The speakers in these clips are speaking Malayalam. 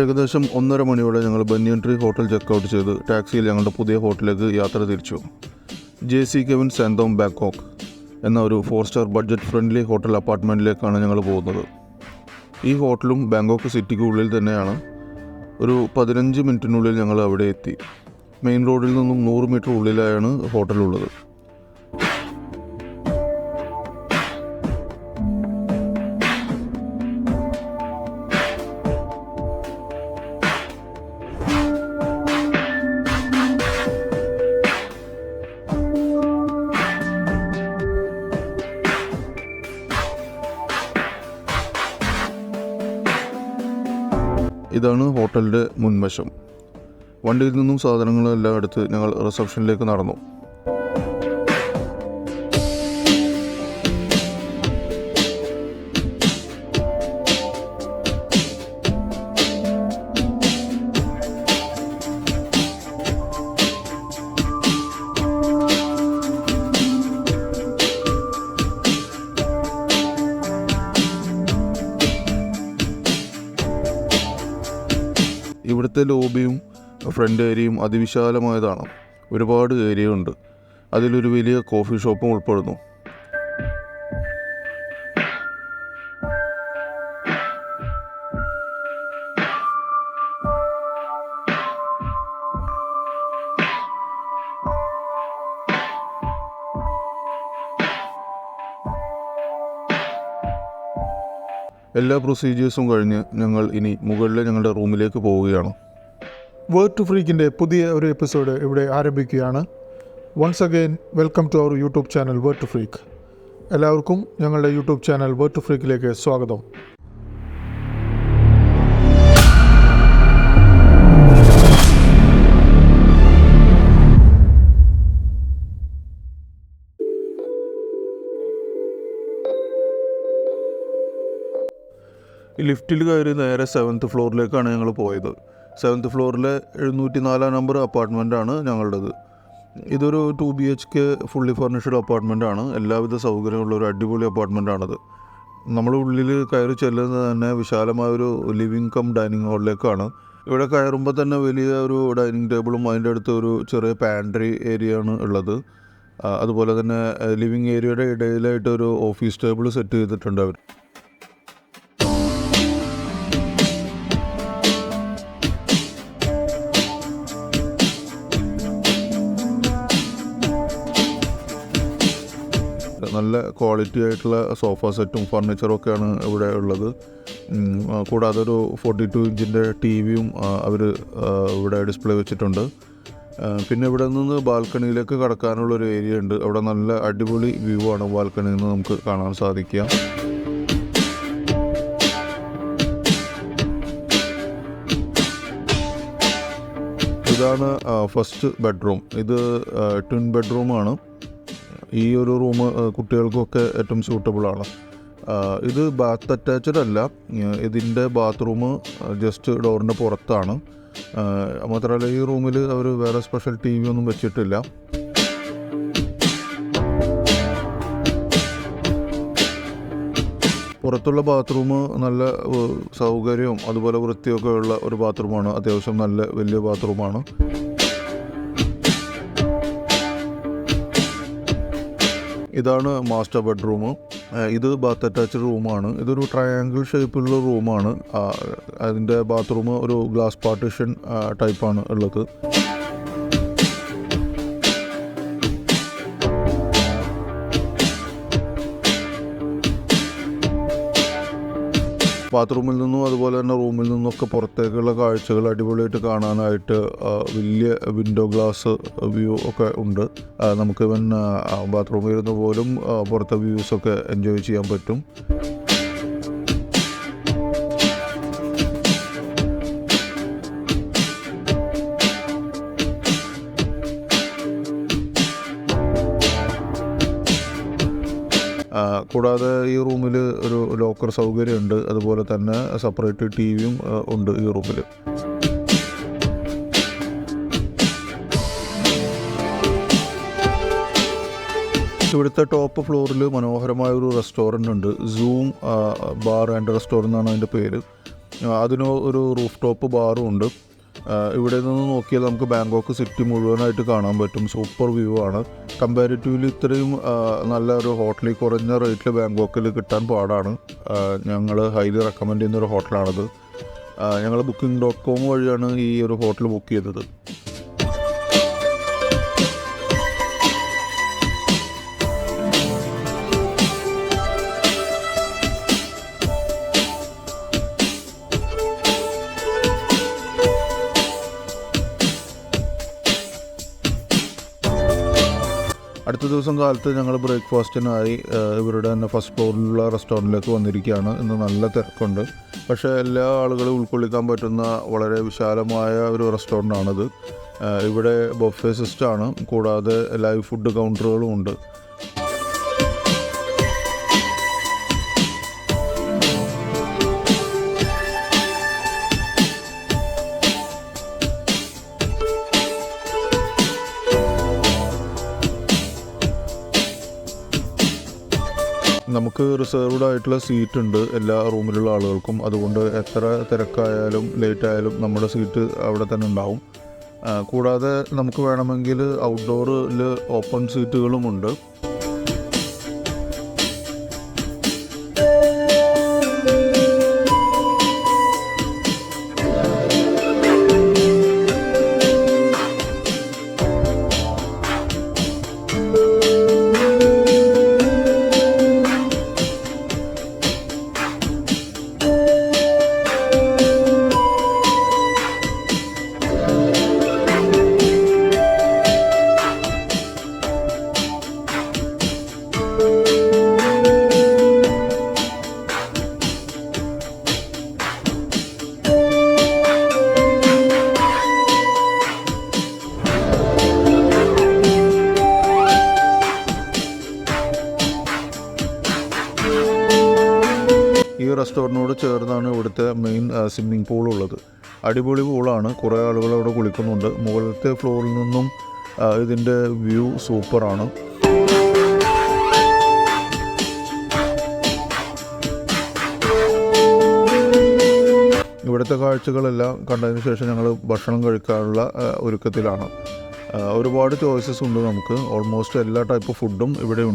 ഏകദേശം ഒന്നര മണിയോടെ ഞങ്ങൾ ബന്യൻ ട്രീ ഹോട്ടൽ ചെക്കൗട്ട് ചെയ്ത് ടാക്സിയിൽ ഞങ്ങളുടെ പുതിയ ഹോട്ടലിലേക്ക് യാത്ര തിരിച്ചു. J C Kevin Sathorn Bangkok എന്ന ഒരു four star budget friendly hotel അപ്പാർട്ട്മെന്റിലേക്കാണ് ഞങ്ങൾ പോകുന്നത്. ഈ ഹോട്ടലും ബാങ്കോക്ക് സിറ്റിക്ക് ഉള്ളിൽ തന്നെയാണ്. ഒരു പതിനഞ്ച് മിനിറ്റിനുള്ളിൽ ഞങ്ങൾ അവിടെ എത്തി. മെയിൻ റോഡിൽ നിന്നും നൂറ് മീറ്റർ ഉള്ളിലായാണ് ഹോട്ടലുള്ളത് ഇതാണ് ഹോട്ടലിന്റെ മുൻവശം. വണ്ടിയിൽ നിന്നും സാധനങ്ങളെല്ലാം എടുത്ത് ഞങ്ങൾ റിസപ്ഷനിലേക്ക് നടന്നു. ഇവിടുത്തെ ലോബിയും ഫ്രണ്ട് ഏരിയയും അതിവിശാലമായതാണ്. ഒരുപാട് ഏരിയ ഉണ്ട് അതിലൊരു വലിയ കോഫി ഷോപ്പും ഉൾപ്പെടുന്നു. എല്ലാ പ്രൊസീജിയേഴ്സും കഴിഞ്ഞ് ഞങ്ങൾ ഇനി മുകളിലെ ഞങ്ങളുടെ റൂമിലേക്ക് പോവുകയാണ്. വേർഡ് ടു ഫ്രീക്കിന്റെ പുതിയ ഒരു എപ്പിസോഡ് ഇവിടെ ആരംഭിക്കുകയാണ്. Once again welcome to our YouTube channel word to freak എല്ലാവർക്കും ഞങ്ങളുടെ യൂട്യൂബ് ചാനൽ വേർഡ് ടു ഫ്രീക്കിലേക്ക് സ്വാഗതം. ലിഫ്റ്റിൽ കയറി നേരെ സെവൻത്ത് ഫ്ലോറിലേക്കാണ് ഞങ്ങൾ പോയത്. സെവൻത്ത് ഫ്ലോറിലെ എഴുന്നൂറ്റി നാലാം നമ്പർ അപ്പാർട്ട്മെന്റാണ് ഞങ്ങളുടേത്. ഇതൊരു two B H K fully furnished അപ്പാർട്ട്മെന്റാണ് എല്ലാവിധ സൗകര്യമുള്ള ഒരു അടിപൊളി അപ്പാർട്ട്മെന്റാണത് നമ്മൾ ഉള്ളിൽ കയറി ചെല്ലുന്നത് തന്നെ വിശാലമായൊരു ലിവിങ് കം ഡൈനിങ് ഹാളിലേക്കാണ് ഇവിടെ കയറുമ്പോൾ തന്നെ വലിയ ഒരു ഡൈനിങ് ടേബിളും അതിന്റെ അടുത്ത് ഒരു ചെറിയ പാൻട്രി ഏരിയ ആണ് ഉള്ളത്. അതുപോലെ തന്നെ ലിവിങ് ഏരിയയുടെ ഇടയിലായിട്ട് ഒരു ഓഫീസ് ടേബിൾ സെറ്റ് ചെയ്തിട്ടുണ്ട് അവർ നല്ല ക്വാളിറ്റി ആയിട്ടുള്ള സോഫ സെറ്റും ഫർണിച്ചറും ഒക്കെയാണ് ഇവിടെ ഉള്ളത്. കൂടാതെ ഒരു ഫോർട്ടി ടു ഇഞ്ചിന്റെ ടി വിയും അവർ ഇവിടെ ഡിസ്പ്ലേ വെച്ചിട്ടുണ്ട്. പിന്നെ ഇവിടെ നിന്ന് ബാൽക്കണിയിലേക്ക് കടക്കാനുള്ള ഒരു ഏരിയ ഉണ്ട്. അവിടെ നല്ല അടിപൊളി വ്യൂ ആണ് ബാൽക്കണിയിൽ നിന്ന് നമുക്ക് കാണാൻ സാധിക്കുക. ഇതാണ് ഫസ്റ്റ് ബെഡ്റൂം ഇത് ട്വിൻ ബെഡ്റൂമാണ് ഈ ഒരു റൂം കുട്ടികൾക്കൊക്കെ ഏറ്റവും സ്യൂട്ടബിളാണ് ഇത് ബാത്ത് അറ്റാച്ച്ഡ് അല്ല. ഇതിന്റെ ബാത്റൂം ജസ്റ്റ് ഡോറിന്റെ പുറത്താണ്. മാത്രമല്ല ഈ റൂമിൽ അവർ വേറെ സ്പെഷ്യൽ ടി വി ഒന്നും വെച്ചിട്ടില്ല. പുറത്തുള്ള ബാത്റൂം നല്ല സൗകര്യവും അതുപോലെ വൃത്തിയൊക്കെ ഉള്ള ഒരു ബാത്റൂമാണ് അത്യാവശ്യം നല്ല വലിയ ബാത്റൂമാണ് ഇതാണ് മാസ്റ്റർ ബെഡ്റൂം. ഇത് ബാത്ത് അറ്റാച്ച്ഡ് റൂമാണ്. ഇതൊരു ട്രയാങ്കിൾ ഷേപ്പിലുള്ള റൂമാണ്. അതിന്റെ ബാത്റൂം ഒരു ഗ്ലാസ് പാർട്ടീഷൻ ടൈപ്പാണ് ഉള്ളത്. ബാത്റൂമിൽ നിന്നും അതുപോലെ തന്നെ റൂമിൽ നിന്നൊക്കെ പുറത്തേക്കുള്ള കാഴ്ചകൾ അടിപൊളിയായിട്ട് കാണാനായിട്ട് വലിയ വിൻഡോ ഗ്ലാസ് വ്യൂ ഒക്കെ ഉണ്ട്. നമുക്ക് ഇവൻ ബാത്റൂമിൽ ഇരുന്ന് പോലും പുറത്തെ വ്യൂസൊക്കെ എൻജോയ് ചെയ്യാൻ പറ്റും. കൂടാതെ ഈ റൂമിൽ ഒരു ലോക്കർ സൗകര്യമുണ്ട്. അതുപോലെ തന്നെ സെപ്പറേറ്റ് ടി വിയും ഉണ്ട് ഈ റൂമിൽ ഇവിടുത്തെ ടോപ്പ് ഫ്ലോറിൽ മനോഹരമായ ഒരു റെസ്റ്റോറന്റ് ഉണ്ട്. സൂം ബാർ ആൻഡ് റെസ്റ്റോറന്റ് എന്നാണ് അതിന്റെ പേര്. അതിന് ഒരു റൂഫ് ടോപ്പ് ബാറും ഉണ്ട്. ഇവിടെ നിന്ന് നോക്കിയാൽ നമുക്ക് ബാങ്കോക്ക് സിറ്റി മുഴുവനായിട്ട് കാണാൻ പറ്റും. സൂപ്പർ വ്യൂ ആണ്. കമ്പാരിറ്റീവ്ലി ഇത്രയും നല്ല ഒരു ഹോട്ടലിൽ കുറഞ്ഞ റേറ്റിൽ ബാങ്കോക്കിൽ കിട്ടാൻ പാടാണ്. ഞങ്ങൾ ഹൈലി റെക്കമെൻഡ് ചെയ്യുന്ന ഒരു ഹോട്ടലാണത് ഞങ്ങൾ ബുക്കിംഗ് ഡോട്ട് കോം വഴിയാണ് ഈ ഒരു ഹോട്ടൽ ബുക്ക് ചെയ്തത്. അടുത്ത ദിവസം കാലത്ത് ഞങ്ങൾ ബ്രേക്ക്ഫാസ്റ്റിനായി ഇവരുടെ തന്നെ ഫസ്റ്റ് ഫ്ലോറിലുള്ള റെസ്റ്റോറന്റിലേക്ക് വന്നിരിക്കുകയാണ്. ഇന്ന് നല്ല തിരക്കുണ്ട്. പക്ഷേ എല്ലാ ആളുകളും ഉൾക്കൊള്ളിക്കാൻ പറ്റുന്ന വളരെ വിശാലമായ ഒരു റെസ്റ്റോറന്റാണിത് ഇവിടെ ബൊഫെ സിസ്റ്റമാണ് കൂടാതെ ലൈവ് ഫുഡ് കൗണ്ടറുകളും ഉണ്ട്. നമുക്ക് റിസർവ്ഡ് ആയിട്ടുള്ള സീറ്റ് ഉണ്ട് എല്ലാ റൂമിലുള്ള ആളുകൾക്കും. അതുകൊണ്ട് എത്ര തിരക്കായാലും ലേറ്റ് ആയാലും നമ്മുടെ സീറ്റ് അവിടെ തന്നെ ഉണ്ടാവും. കൂടാതെ നമുക്ക് വേണമെങ്കിൽ ഔട്ട്ഡോറിൽ ഓപ്പൺ സീറ്റുകളുമുണ്ട് ഈ റെസ്റ്റോറന്റിനോട് ചേർന്നാണ് ഇവിടുത്തെ മെയിൻ സ്വിമ്മിംഗ് പൂൾ ഉള്ളത്. അടിപൊളി പൂളാണ് കുറേ ആളുകൾ അവിടെ കുളിക്കുന്നുണ്ട്. മുകളിലത്തെ ഫ്ലോറിൽ നിന്നും ഇതിന്റെ വ്യൂ സൂപ്പറാണ് ഇവിടുത്തെ കാഴ്ചകളെല്ലാം കണ്ടതിന് ശേഷം ഞങ്ങൾ ഭക്ഷണം കഴിക്കാനുള്ള ഒരുക്കത്തിലാണ്. ഒരുപാട് ചോയ്സസ് ഉണ്ട് നമുക്ക്. ഓൾമോസ്റ്റ് എല്ലാ ടൈപ്പ് ഫുഡും ഇവിടെ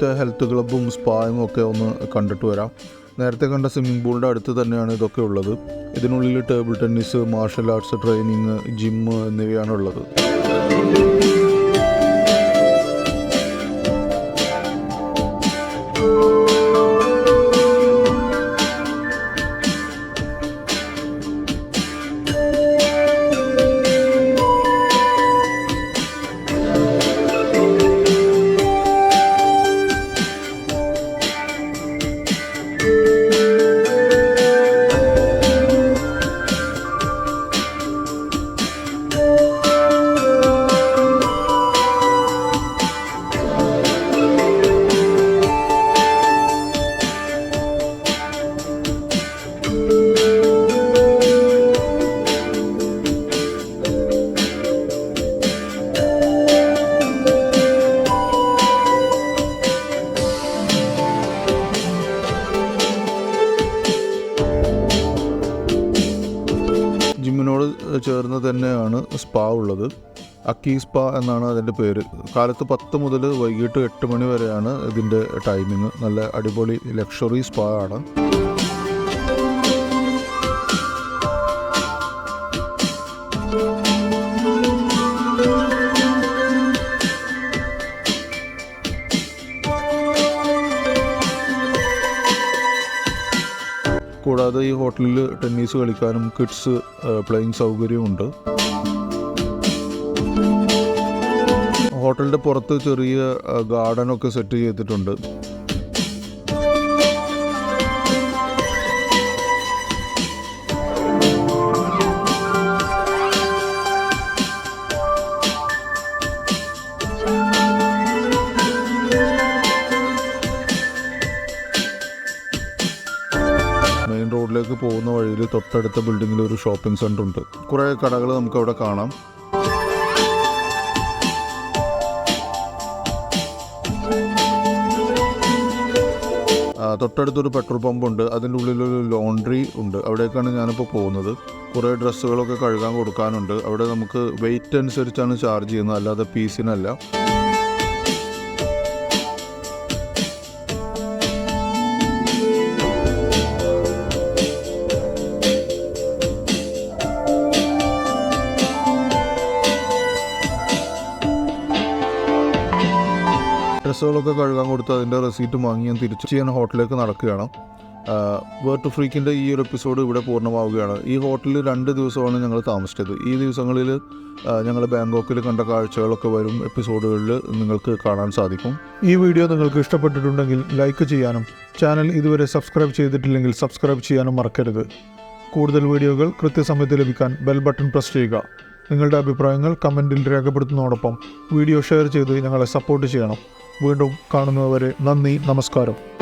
ഇവിടുത്തെ ഹെൽത്ത് ക്ലബ്ബും സ്പായും ഒക്കെ ഒന്ന് കണ്ടിട്ട് വരാം. നേരത്തെ കണ്ട സ്വിമ്മിംഗ് പൂളിന്റെ അടുത്ത് തന്നെയാണ് ഇതൊക്കെ ഉള്ളത്. ഇതിനുള്ളിൽ table tennis martial arts training gym എന്നിവയാണ് ഉള്ളത്. സ്പാ ഉള്ളത്. അക്കി സ്പാ എന്നാണ് അതിന്റെ പേര്. കാലത്ത് പത്ത് മുതൽ വൈകിട്ട് എട്ട് മണി വരെയാണ് ഇതിന്റെ ടൈമിങ് നല്ല അടിപൊളി ലക്ഷറി സ്പാ ആണ്. കൂടാതെ ഈ ഹോട്ടലിൽ ടെന്നീസ് കളിക്കാനും കിഡ്സ് പ്ലേയിങ് സൗകര്യമുണ്ട്. ഹോട്ടലിന്റെ പുറത്ത് ചെറിയ ഗാർഡനൊക്കെ സെറ്റ് ചെയ്തിട്ടുണ്ട്. റോഡിലേക്ക് പോകുന്ന വഴിയിൽ തൊട്ടടുത്ത ബിൽഡിങ്ങിൽ ഒരു ഷോപ്പിംഗ് സെന്റർ ഉണ്ട്. കുറേ കടകൾ നമുക്ക് അവിടെ കാണാം. തൊട്ടടുത്തൊരു പെട്രോൾ പമ്പുണ്ട് അതിന്റെ ഉള്ളിലൊരു ലോണ്ട്രി ഉണ്ട്. അവിടേക്കാണ് ഞാനിപ്പോൾ പോകുന്നത്. കുറേ ഡ്രസ്സുകളൊക്കെ കഴുകാൻ കൊടുക്കാനുണ്ട്. അവിടെ നമുക്ക് വെയിറ്റ് അനുസരിച്ചാണ് ചാർജ് ചെയ്യുന്നത്. അല്ലാതെ പീസിനല്ല ഡ്രസ്സുകളൊക്കെ കഴുകാൻ കൊടുത്ത് അതിന്റെ റെസീറ്റ് വാങ്ങി ഞാൻ തിരിച്ചു ചെയ്യാൻ ഹോട്ടലിലേക്ക് നടക്കുകയാണ്. വേർട്ട് ഫ്രീക്കിന്റെ ഈ ഒരു എപ്പിസോഡ് ഇവിടെ പൂർണമാവുകയാണ്. ഈ ഹോട്ടലിൽ രണ്ട് ദിവസമാണ് ഞങ്ങൾ താമസിച്ചത്. ഈ ദിവസങ്ങളിൽ ഞങ്ങൾ ബാങ്കോക്കിൽ കണ്ട കാഴ്ചകളൊക്കെ വരും. എപ്പിസോഡുകളിൽ നിങ്ങൾക്ക് കാണാൻ സാധിക്കും. ഈ വീഡിയോ നിങ്ങൾക്ക് ഇഷ്ടപ്പെട്ടിട്ടുണ്ടെങ്കിൽ ലൈക്ക് ചെയ്യാനും ചാനൽ ഇതുവരെ സബ്സ്ക്രൈബ് ചെയ്തിട്ടില്ലെങ്കിൽ സബ്സ്ക്രൈബ് ചെയ്യാനും മറക്കരുത്. കൂടുതൽ വീഡിയോകൾ കൃത്യസമയത്ത് ലഭിക്കാൻ ബെൽ ബട്ടൺ പ്രസ് ചെയ്യുക. നിങ്ങളുടെ അഭിപ്രായങ്ങൾ കമന്റിൽ രേഖപ്പെടുത്തുന്നതോടൊപ്പം വീഡിയോ ഷെയർ ചെയ്ത് ഞങ്ങളെ സപ്പോർട്ട് ചെയ്യണം. വീണ്ടും കാണുന്നതുവരെ നന്ദി നമസ്കാരം.